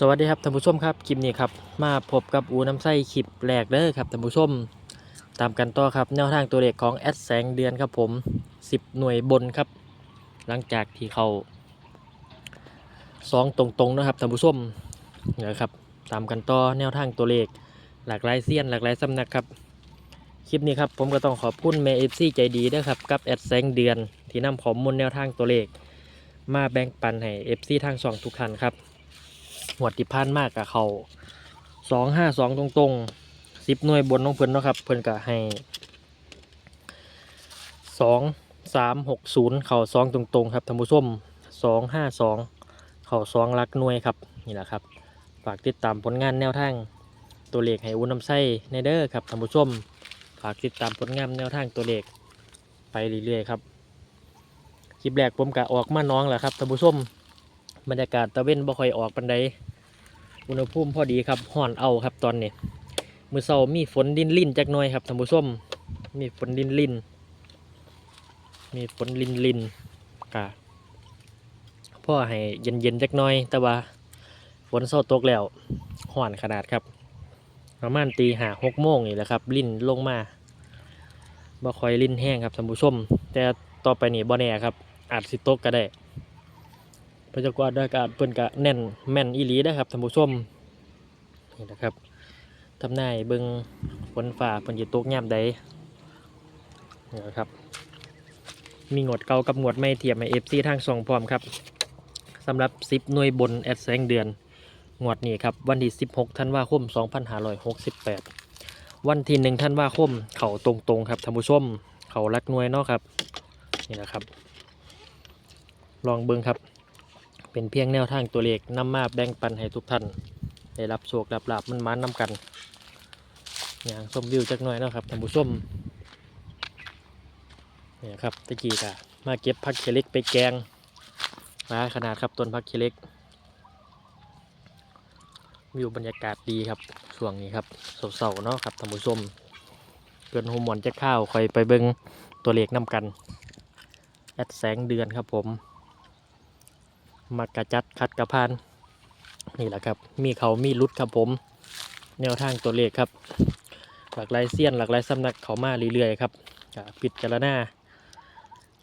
สวัสดีครับท่านผู้ชมครับคลิปนี้ครับมาพบกับอูน้ำไส้คลิปแรกเด้อครับท่านผู้ชม ตามกันต่อครับแนวทางตัวเลขของแอดแสงเดือนครับผม 10 หน่วยบนครับ หลังจากที่เขาสองตรงๆนะครับท่านผู้ชมเนี่ยครับตามกันต่อแนวทางตัวเลขหลากหลายเซียนหลากหลายสำนักครับคลิปนี้ครับผมก็ต้องขอบคุณเมย์เอฟซีใจดีด้วยครับกับแอดแสงเดือนที่นำข้อมูลแนวทางตัวเลข มาแบ่งปันให้เอฟซีทางสองทุกท่านครับ หวดที่พันมากกับเขาสองห้าสองตรงๆสิบหน่วยบนน้องเพิ่นนะครับ เพิ่นก็ให้สองสามหกศูนย์เข่าสองตรงๆครับท่านผู้ชมสองห้าสองเข่าสองลักหน่วยครับนี่แหละครับ ฝากติดตามผลงานแนวทางตัวเลขให้อุ้นน้ำไส้ในเด้อครับท่านผู้ชมฝากติดตามผลงานแนวทางตัวเลขไปเรื่อยๆครับคลิปแรกผมกะออกมาน้องแหละครับท่านผู้ชมบรรยากาศตะเว้นบ่ค่อยออกปันใด อุณหภูมิพอดีครับห่อนเอาครับตอนนี้มือเสามีฝนดินลิ่นจักหน่อยครับท่านผู้ชมมีฝนดินลิ่นมีฝนลินลินกะพ่อให้เย็นเย็นจักหน่อย แต่ว่าฝนเศร้าตกแล้วห่อนขนาดครับ ประมาณตีหาหกโมงนี่แหละครับ ลิ่นลงมาบ่คอยลิ่นแห้งครับท่านผู้ชม แต่ต่อไปนี่บ่แน่ครับ อาจสิตกก็ได้ พยากรณ์อากาศเพิ่นกะแน่นแม่นอีหลีนะครับท่านผู้ชมนี่นะครับทำนายเบิงฝนฟ้าเพิ่นจะตกยามใดนี่นะครับ มีงวดเก่ากับงวดใหม่เทียมให้ FC ทางสองพร้อมครับสำหรับ 10 หน่วยบนแอดแสงเดือน งวดนี้ครับ วันที่ 16 ธันวาคม 2568 วันที่1ธันวาคม เขาตรงๆครับท่านผู้ชม เขารักหน่วยเนาะครับ นี่นะครับ ลองเบิ่งครับ เป็นเพียงแนวทางตัวเลขนำมาแบ่งปันให้ทุกท่าน ได้รับโชครับลาบมันมานนำกันอย่างชมวิวจักหน่อยนะครับท่านผู้ชมนี่ยครับตะกี้กะมาเก็บผักเคเล็กไปแกงมาขนาดครับต้นผักเคเล็กวิวบรรยากาศดีครับช่วงนี้ครับเสาๆเนาะครับท่านผู้ชมเกินหัวหมอนจะข้าวคอยไปเบิ่งตัวเลขนำกันแอดแสงเดือนครับผม มักกระจัดคัดกระพาน นี่แหละครับ มีเขามีรุดครับผม แนวทางตัวเลขครับ หลากหลายเสี้ยนหลากหลายสำนักเขามาเรื่อยๆครับปิดจารณา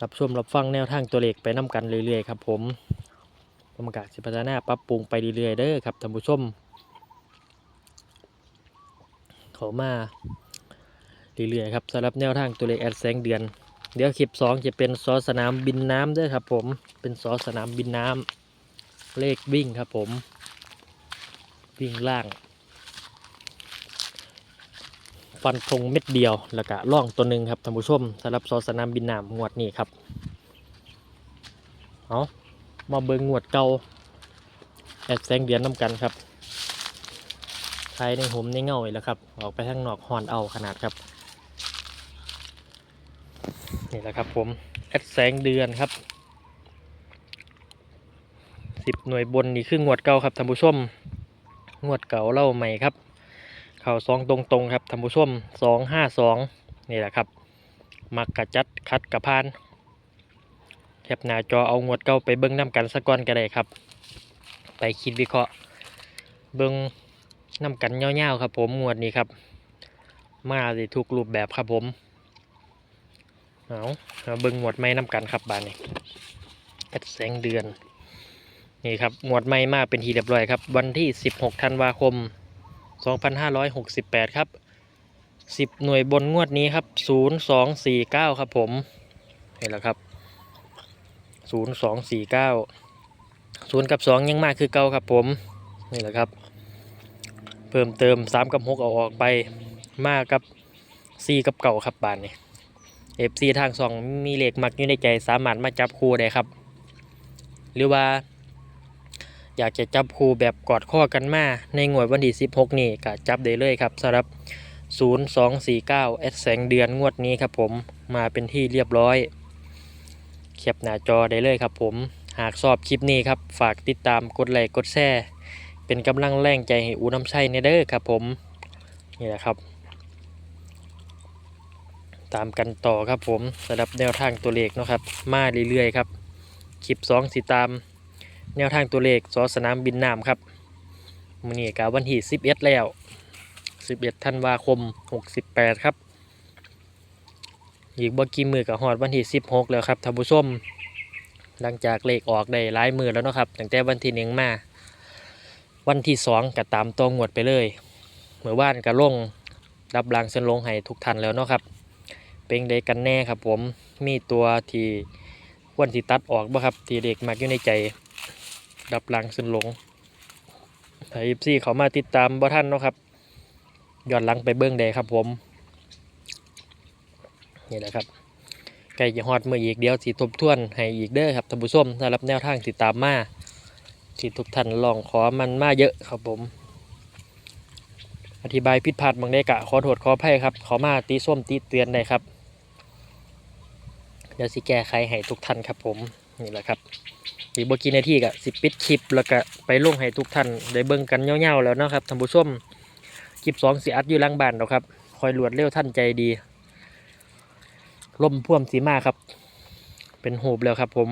รับชมรับฟังแนวทางตัวเลขไปน้กันเรื่อยๆครับผมผมกาศสิพัฒนาปรับปรุงไปเรื่อยๆเด้อครับท่านผู้ชมเขามาเรื่อยๆครับสำหรับแนวทางตัวเลขแอดแสงเดือน เดี๋ยวคลิปสองจะเป็นซอสนามบินน้ำด้วยครับผมเป็นซอสนามบินน้ำเลขวิ่งครับผม วิ่งล่างฟันธงเม็ดเดียวแล้วก็ล่องตัวหนึ่งครับท่านผู้ชมสำหรับซอสนามบินน้ำงวดนี้ครับเอามาเบิงงวดเก่าแอดแสงเดือนน้ำกันครับใช้ในหมในเงาอีกแล้วครับ ออกไปทางนอกหอนเอาขนาดครับ นี่แหละครับผมแอดแสงเดือนครับสิบหน่วยบนนี่คืองวดเก่าครับท่านผู้ชมงวดเก่าเล่าใหม่ครับเข่าสองตรงๆครับท่านผู้ชมสองห้าสองนี่แหละครับ มักกระจัดคัดกระพานแคปหน้าจอเอางวดเก่าไปเบิ้งน้ำกันสักก้อนก็ได้ครับ ไปคิดวิเคราะห์ เบิ้งน้ำกันเงาวๆครับผมงวดนี้ครับ มาสิทุกรูปแบบครับผม เอาเอาเบิ่งหมวดไม้น้ำกันครับบานนี้แอดแสงเดือน นี่ครับหมวดไม้มาเป็นทีเรียบร้อยครับ วันที่ 16ธันวาคม 2568 ครับ 10 หน่วยบนงวดนี้ครับ 0249 ครับผมนี่แหละครับ 0249 0 กับ 2 ยังมากคือเก่าครับผม นี่แหละครับ เพิ่มเติม 3 กับ 6 เอาออกไปมากับ 4 กับเก่าครับบานนี้ เอฟซีทางสองมีเหล็กมักอยู่ในใจสามารถมาจับคู่ได้ครับ หรือว่า อยากจะจับคู่แบบกอดข้อกันมา ในงวดวันที่ 16 นี่ก็จับได้เลยครับสำหรับ 0249แอดแสงเดือนงวดนี้ครับผมมาเป็นที่เรียบร้อยเขียบหน้าจอได้เลยครับผมหากชอบคลิปนี้ครับ ฝากติดตามกดไลค์กดแชร์เป็นกำลังแรงใจให้อูน้ำชัยในเด้อครับผม นี่แหละครับ ตามกันต่อครับผมสำหรับแนวทางตัวเลขเนาะครับ มาเรื่อยๆครับคลิป2สิตาม แนวทางตัวเลขสอสนามบินน้ำครับมือนี้ก็วันที่11แล้ว11ธันวาคม68ครับอีกบ่กี่มือก็ฮอดวันที่16แล้วครับท่านผู้ชมหลังจากเลขออกได้หลายมือแล้วนะครับตั้งแต่วันที่หนึ่งมา วันที่สองก็ตามตองวดไปเลยเมื่อวานก็ลงรับรางเส้นลงให้ทุกท่านแล้วเนาะครับ เป็นเดกันแน่ครับ ผมมีตัวที่วันที่ตัดออกบ่ครับที่เด็กมักอยู่ในใจรับรางเส้นลงถ้าอีซี่เขามาติดตามบ่ท่านเนาะครับย้อนหลังไปเบิ้องได้ครับผมนี่แหละครับใกล้จะฮอดมืออีกเดียวสิทบทวนให้อีกเด้อครับท่านผู้ชมสำหรับแนวทางติดตามมาที่ทุกท่านลองขอมันมาเยอะครับผม อธิบายผิดพลาดบางได้กะขอโทษขออภัยครับ ขอมาตีส้มตีเตือนได้ครับ เดี๋ยวสิแก้ไขให้ทุกท่านครับผมนี่แหละครับอีกบกี่นาทีกะสิปิดคลิปแล้วก็ไปลงให้ทุกท่านได้เบิ่งกันเงาๆแล้วนะครับท่านผู้ชมคลิปสองสิอัดอยู่หลังบ้านแล้วครับคอยรวดเร็วท่านใจดีลมพ่วมสีมาครับ เป็นหูบแล้วครับผม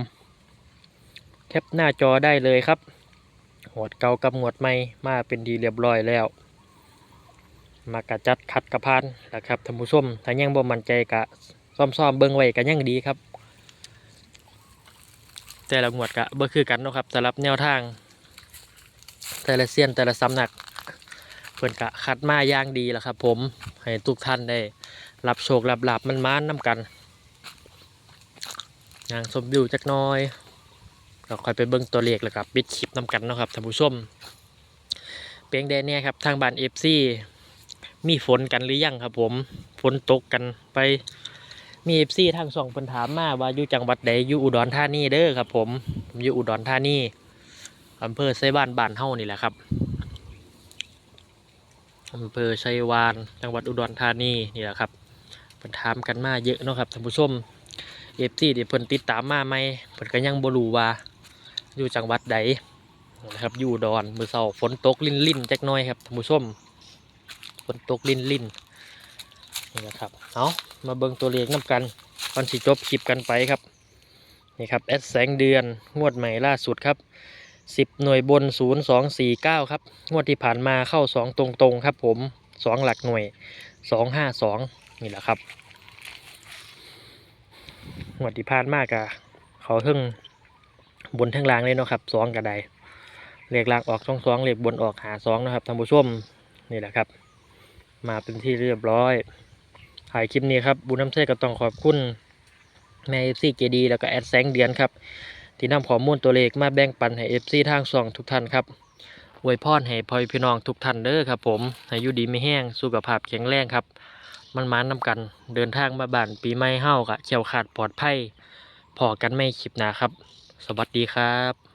แคปหน้าจอได้เลยครับหวดเก่ากับหวดใหม่มาเป็นดีเรียบร้อยแล้ว มากระจัดคัดกระพานนะครับท่านผู้ชมถ้ายังบ่มั่นใจกะ ซ่อมๆเบิ่งไว้ก็ยังดีครับ แต่ละงวดกะบ่คือกันเนาะครับสำหรับแนวทาง แต่ละเซียนแต่ละสำนักเพิ่นกะคัดมาอย่างดีแล้วครับ ผมให้ทุกท่านได้ รับโชครับลาบมันมานน้กันยางชมวิวจักน้อยเราค่อยไปเบิ่งตัวเลขแล้วกับปิดคลิปน้กันเนาะครับท่านผู้ชมเพียงใดเนี่ยครับทางบ้านเอฟซีมีฝนกันหรือยังครับ ผมฝนตกกันไป มีเอฟซีทางส่องเพิ่นถามมาว่าอยู่จังหวัดใดอยู่อุดรธานีเด้อครับ ผมผมอยู่อุดรธานีอำเภอไซบ้านบ้านเฮานี่แหละครับอำเภอไชัยวานจังหวัดอุดรธานีนี่แหละครับเพิ่นถามกันมาเยอะเนาะครับท่านผู้ชมเอฟซีที่เพิ่นติดตามมาไหมเพิ่นก็ยังบ่รู้ว่า อยู่จังหวัดใดนะครับอยู่อุดอนมือเสาฝนตกลิ่นลิ่นจักน้อยครับท่านผู้ชมฝนตกลิ่นลิ่น นี่นะครับ เอามาเบิ่งตัวเลขน้ำกันก่อนสิจบคลิปกันไปครับ นี่ครับแอดแสงเดือนงวดใหม่ล่าสุดครับสิบหน่วยบนศูนย์สองสี่เก้าครับ งวดที่ผ่านมาเข้าสองตรงๆครับผมสองหลักหน่วยสองห้าสองนี่แหละครับ งวดที่ผ่านมากอะเขาเพิ่งบนทั้งล่างเลยเนาะครับสองกระไดเลขล่างออกสองสองเลขบนออกหาสองนะครับท่านผู้ชมนี่แหละครับ มาเป็นที่เรียบร้อย ถ่ายคลิปนี้ครับบุญน้ำเส้ก็ต้องขอบคุณแม่เอฟซีเกดีแล้วก็แอดแสงเดือนครับ ที่นำข้อมูลตัวเลขมาแบ่งปันให้เอฟซีทางส่องทุกท่านครับอวยพรให้พ่อพี่น้องทุกท่านเด้อครับ ผมให้อยู่ดีไม่แห้งสุขภาพแข็งแรงครับ มันมานนำกันเดินทางมาบ้านปีใหม่เฮากะเขียวขาดปลอดภัยพอกันไม่คลิปหนาครับ สวัสดีครับ